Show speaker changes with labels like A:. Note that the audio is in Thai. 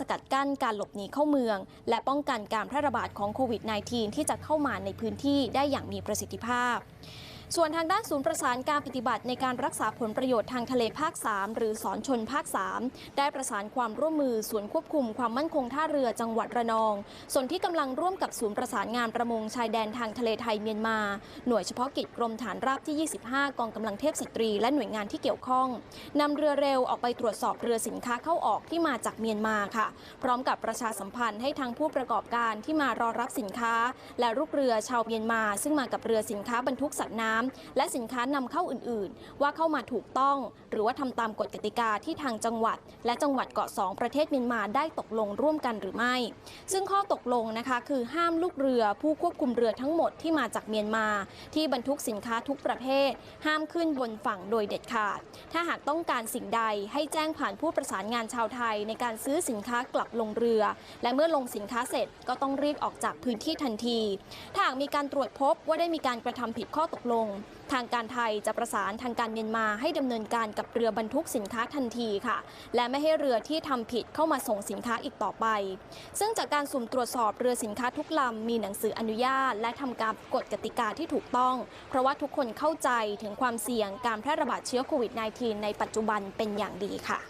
A: สกัดกั้นการหลบหนีเข้าเมือง และป้องกันการแพร่ระบาดของโควิด -19 ที่จะเข้ามาในพื้นที่ได้อย่างมีประสิทธิภาพ ส่วนทางด้านศูนย์ประสานการปฏิบัติในการรักษาผลประโยชน์ทางทะเลภาค 3 หรือสอนชนภาค 3 ได้ประสานความร่วมมือส่วนควบคุมความมั่นคงท่าเรือจังหวัดระนอง ส่วนที่กำลังร่วมกับศูนย์ประสานงานประมงชายแดนทางทะเลไทยเมียนมา หน่วยเฉพาะกิจกรมฐานราบที่ 25 กองกำลังเทพสตรี และหน่วยงานที่เกี่ยวข้องนำเรือเร็วออกไปตรวจสอบเรือสินค้าเข้าออกที่มาจากเมียนมาค่ะ พร้อมกับประชาสัมพันธ์ให้ทางผู้ประกอบการที่มารอรับสินค้า และลูกเรือชาวเมียนมา ซึ่งมากับเรือสินค้าบรรทุกสัตว์น้ำและสินค้านำเข้าอื่นๆ ว่าเข้ามาถูกต้อง หรือว่าทำตามกฎกติกาที่ทางจังหวัด และจังหวัดเกาะสองประเทศเมียนมาได้ตกลงร่วมกันหรือไม่ ซึ่งข้อตกลงนะคะคือห้ามลูกเรือผู้ควบคุมเรือทั้งหมดที่มาจากเมียนมา ที่บรรทุกสินค้าทุกประเภท ห้ามขึ้นบนฝั่งโดยเด็ดขาด ถ้าหากต้องการสิ่งใดให้แจ้งผ่านผู้ประสานงานชาวไทยในการซื้อสินค้ากลับลงเรือ และเมื่อลงสินค้าเสร็จก็ต้องรีบออกจากพื้นที่ทันที ถ้าหากมีการตรวจพบว่าได้มีการกระทำผิดข้อตกลงทางการไทยจะประสานทางการเมียนมาให้ดำเนินการกับเรือบรรทุกสินค้าทันทีค่ะ และไม่ให้เรือที่ทำผิดเข้ามาส่งสินค้าอีกต่อไป ซึ่งจากการสุ่มตรวจสอบเรือสินค้าทุกลำมีหนังสืออนุญาต และทำการกฎกติกาที่ถูกต้อง เพราะว่าทุกคนเข้าใจถึงความเสี่ยงการแพร่ระบาดเชื้อโควิด -19 ในปัจจุบันเป็นอย่างดีค่ะ